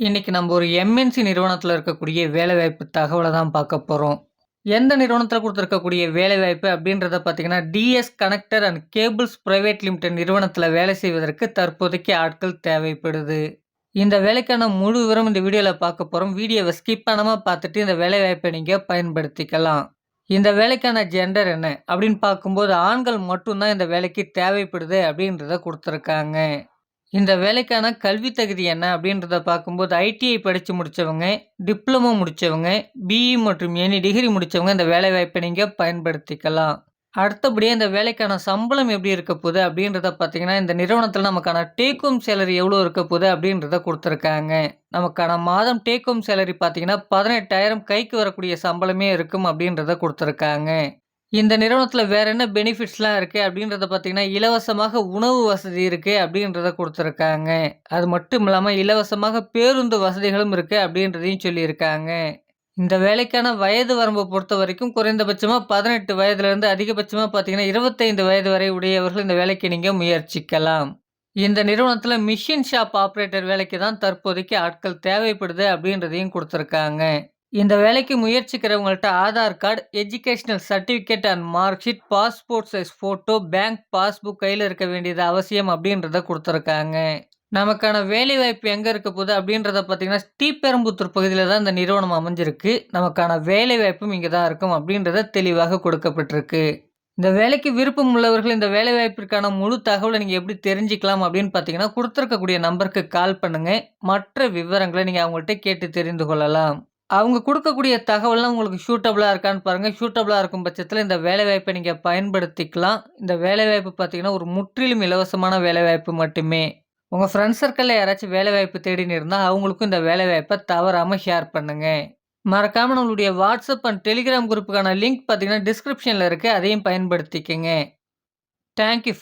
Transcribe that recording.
இன்றைக்கி நம்ம ஒரு எம்என்சி நிறுவனத்தில் இருக்கக்கூடிய வேலைவாய்ப்பு தகவலை தான் பார்க்க போகிறோம் எந்த நிறுவனத்தில் கொடுத்துருக்கக்கூடிய வேலைவாய்ப்பு அப்படின்றத பார்த்தீங்கன்னா, TS connector and cables private limited நிறுவனத்தில் வேலை செய்வதற்கு தற்போதைக்கு ஆட்கள் தேவைப்படுது. இந்த வேலைக்கான முழு விவரம் இந்த வீடியோவில் பார்க்க போகிறோம் வீடியோவை ஸ்கிப் பண்ணாமல் பார்த்துட்டு இந்த வேலைவாய்ப்பை நீங்கள் பயன்படுத்திக்கலாம். இந்த வேலைக்கான ஜெண்டர் என்ன அப்படின்னு பார்க்கும்போது, ஆண்கள் மட்டும் தான் இந்த வேலைக்கு தேவைப்படுது அப்படின்றத கொடுத்துருக்காங்க இந்த வேலைக்கான கல்வி தகுதி என்ன அப்படின்றத பார்க்கும்போது, ஐடிஐ படித்து முடிச்சவங்க, டிப்ளமோ முடித்தவங்க பிஇ மற்றும் எனி டிகிரி முடித்தவங்க இந்த வேலைவாய்ப்பை நீங்கள் பயன்படுத்திக்கலாம். அடுத்தபடியாக இந்த வேலைக்கான சம்பளம் எப்படி இருக்க போகுது அப்படின்றத பார்த்தீங்கன்னா, இந்த நிறுவனத்தில் நமக்கான டேக் ஹோம் சேலரி எவ்வளோ இருக்க போகுது அப்படின்றத கொடுத்துருக்காங்க நமக்கான மாதம் டேக் ஹோம் சேலரி பார்த்தீங்கன்னா, 18,000 கைக்கு வரக்கூடிய சம்பளமே இருக்கும் அப்படின்றத கொடுத்துருக்காங்க இந்த நிறுவனத்தில் வேற என்ன பெனிஃபிட்ஸ்லாம் இருக்குது அப்படின்றத பார்த்தீங்கன்னா, இலவசமாக உணவு வசதி இருக்குது அப்படின்றத கொடுத்துருக்காங்க அது மட்டும் இல்லாமல் இலவசமாக பேருந்து வசதிகளும் இருக்குது அப்படின்றதையும் சொல்லியிருக்காங்க. இந்த வேலைக்கான வயது வரம்பை பொறுத்த வரைக்கும் குறைந்தபட்சமாக பதினெட்டு வயதுலேருந்து அதிகபட்சமாக பார்த்தீங்கன்னா, 25 வயது வரை உடையவர்கள் இந்த வேலைக்கு நீங்கள் முயற்சிக்கலாம். இந்த நிறுவனத்தில் மிஷின் ஷாப் ஆப்ரேட்டர் வேலைக்கு தான் தற்போதைக்கு ஆட்கள் தேவைப்படுது அப்படின்றதையும் கொடுத்துருக்காங்க இந்த வேலைக்கு முயற்சிக்கிறவங்கள்ட்ட Aadhaar card, educational certificate and mark sheet, passport size photo, bank passbook கையில் இருக்க வேண்டியது அவசியம் அப்படின்றத கொடுத்துருக்காங்க நமக்கான வேலைவாய்ப்பு எங்கே இருக்க போகுது அப்படின்றத பார்த்தீங்கன்னா, ஸ்ரீபெரும்புத்தூர் பகுதியில் தான் இந்த நிறுவனம் அமைஞ்சிருக்கு. நமக்கான வேலைவாய்ப்பும் இங்கே தான் இருக்கும் அப்படின்றத தெளிவாக கொடுக்கப்பட்டிருக்கு. இந்த வேலைக்கு விருப்பம் உள்ளவர்கள் இந்த வேலைவாய்ப்பிற்கான முழு தகவலை நீங்கள் எப்படி தெரிஞ்சுக்கலாம் அப்படின்னு பார்த்தீங்கன்னா, கொடுத்துருக்கக்கூடிய நம்பருக்கு கால் பண்ணுங்கள் மற்ற விவரங்களை நீங்கள் அவங்கள்ட்ட கேட்டு தெரிந்து கொள்ளலாம். அவங்க கொடுக்கக்கூடிய தகவல்லாம் உங்களுக்கு ஷூட்டபுளாக இருக்கான்னு பாருங்கள் ஷூட்டபுளாக இருக்கும் பட்சத்தில் இந்த வேலைவாய்ப்பை நீங்கள் பயன்படுத்திக்கலாம். இந்த வேலைவாய்ப்பு பார்த்தீங்கன்னா, ஒரு முற்றிலும் இலவசமான வேலைவாய்ப்பு மட்டுமே. உங்கள் ஃப்ரெண்ட்ஸ் சர்க்கிளில் யாராச்சும் வேலைவாய்ப்பு தேடின்னு இருந்தால் அவங்களுக்கும் இந்த வேலைவாய்ப்பை தவறாமல் ஷேர் பண்ணுங்க. மறக்காமல் நம்மளுடைய வாட்ஸ்அப் அண்ட் டெலிகிராம் குரூப்புக்கான லிங்க் பார்த்தீங்கன்னா, டிஸ்கிரிப்ஷனில் இருக்குது அதையும் பயன்படுத்திக்கங்க. Thank you